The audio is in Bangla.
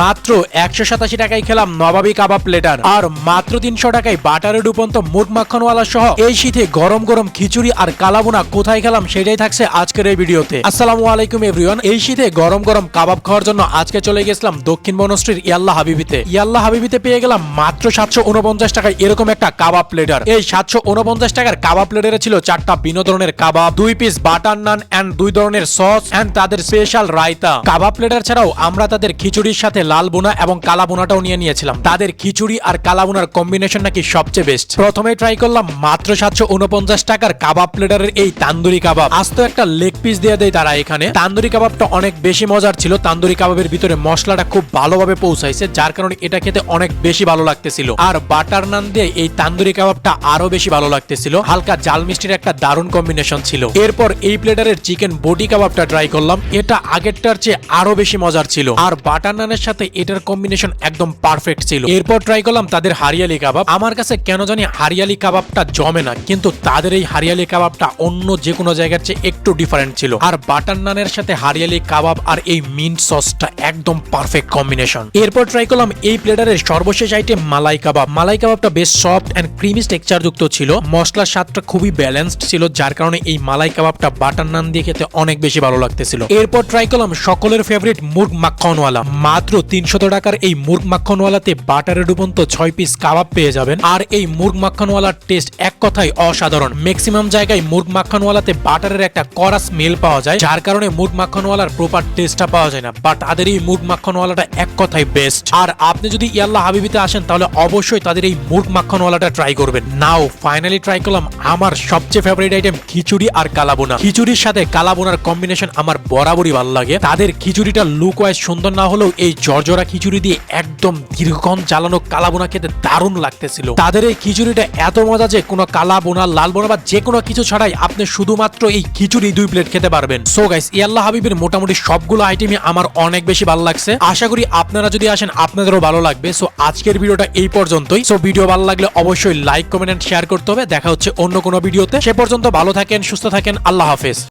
মাত্র একশো সাতাশি টাকায় খেলাম নবাবী কাবাব প্লেটার। আর মাত্র তিনশো টাকায় বাটারে ডুবন্ত মুরগ মাখনওয়ালা সহ এই শীতে গরম গরম খিচুড়ি আর কালাবোনা কোথায় খেলাম সেটাই থাকছে আজকের এই ভিডিওতে। আসসালামু আলাইকুম এভরিওয়ান এই শীতে গরম গরম কাবাব খাওয়ার জন্য আজকে চলে গেছিলাম দক্ষিণ বনশ্রীর ইয়াল্লা হাবিবিতে। ইয়াল্লা হাবিবিতে পেয়ে গেলাম মাত্র সাতশো উনপঞ্চাশ টাকায় এরকম একটা কাবাব প্লেটার। এই সাতশো উনপঞ্চাশ টাকার কাবাব প্লেটারে ছিল চারটা ভিন্ন ধরনের কাবাব, দুই পিস বাটার নান এন্ড দুই ধরনের সস এন্ড তাদের স্পেশাল রায়তা। কাবাব প্লেটার ছাড়াও আমরা তাদের খিচুড়ির সাথে লাল বোনা এবং কালা বোনাটাও নিয়ে নিয়েছিলাম। তাদের খিচুড়ি আর কালা বোনার কম্বিনেশন নাকি সবচেয়ে বেস্ট প্রথমে ট্রাই করলাম মাত্র সাতশো উনপঞ্চাশ টাকার কাবাব প্লেটারের এই তান্দুরি কাবাব। আজ তো একটা লেগ পিস দিয়ে দেয় তারা এখানে। তান্দুরি কাবাবটা অনেক বেশি মজার ছিল। তান্দুরি কাবাবের ভিতরে মশলাটা খুব ভালোভাবে পৌঁছাইছে, যার কারণে এটা খেতে অনেক বেশি ভালো লাগতেছিল। আর বাটার নান দিয়ে এই তান্দুরি কাবাবটা আরও বেশি ভালো লাগতেছিল। হালকা জাল মিষ্টির একটা দারুণ কম্বিনেশন ছিল। এরপর এই প্লেটারের চিকেন বডি কাবাবটা ট্রাই করলাম। এটা আগেরটার চেয়ে আরও বেশি মজার ছিল। আর বাটার নানের সাথে এটার কম্বিনেশন একদম পারফেক্ট ছিল। এরপর ট্রাই করলাম তাদের হারিয়ালি কাবাব। আমার কাছে কেন জানি হারিয়ালি কাবাবটা জমে না, কিন্তু তাদের এই হারিয়ালি কাবাবটা অন্য যে কোনো জায়গার চেয়ে একটু ডিফারেন্ট ছিল। আর বাটার নানের সাথে হারিয়ালি কাবাব আর এই মিন্ট সসটা একদম পারফেক্ট কম্বিনেশন এরপর ট্রাই করলাম এই প্লেটারের সর্বশেষ আইটেম মালাই কাবাব। মালাই কাবাবটা বেশ সফট এন্ড ক্রিমি টেক্সচার যুক্ত ছিল। মশলার স্বাদটা খুবই ব্যালেন্সড ছিল, যার কারণে এই মালাই কাবাবটা বাটার নান দিয়ে খেতে অনেক বেশি ভালো লাগতেছিল। এরপর ট্রাই করলাম সকলের ফেভারিট মুরগ মাখনওয়ালা। মাত্র তিনশত টাকার এই মুরগ মাখনওয়ালাতে বাটারে ডুবন্ত ছয় পিস কাবাব পেয়ে যাবেন। আর এই মুরগ মাখনওয়ালার টেস্ট এক কথায় অসাধারণ। ম্যাক্সিমাম জায়গায় মুরগ মাখনওয়ালাতে বাটারের একটা কড়া স্মেল পাওয়া যায়, যার কারণে মুরগ মাখনওয়ালার প্রপার টেস্টটা পাওয়া যায় না। বাট তাদের এই মুরগ মাখনওয়ালাটা এক কথায় বেস্ট আর আপনি যদি ইয়াল্লা হাবিবিতে আসেন, তাহলে অবশ্যই তাদের এই মুরগ মাখনওয়ালাটা ট্রাই করবেন। নাও ফাইনালি ট্রাই করলাম আমার সবচেয়ে ফেভারিট আইটেম খিচুড়ি আর কালাবোনা খিচুড়ির সাথে কালাবোনার কম্বিনেশন আমার বরাবরই ভালো লাগে। তাদের খিচুড়িটা লুক ওয়াইজ সুন্দর না হলেও এই জর্জরা খিচুড়ি দিয়ে একদম দীর্ঘক্ষণ জ্বালানো কালাবোনা খেতে দারুণ লাগতেছিল। তাদের এই খিচুড়িটা এত মজা যে কোনো কালা বোনা লাল বোনা বা যে কোনো কিছু ছাড়াই আপনি শুধুমাত্র এই খিচুড়ি দুই প্লেট খেতে পারবেন। সো গাইস ইয়াল্লা হাবিবের মোটামুটি সবগুলো আইটেমই আমার অনেক বেশি ভালো লাগছে। আশা করি আপনারা যদি আসেন, আপনাদেরও ভালো লাগবে। সো আজকের ভিডিওটা এই পর্যন্তই। সো ভিডিও ভালো লাগলে অবশ্যই লাইক কমেন্ট এন্ড শেয়ার করতে হবে। দেখা হচ্ছে অন্য কোনো ভিডিওতে। সে পর্যন্ত ভালো থাকেন, সুস্থ থাকেন। আল্লাহ হাফেজ।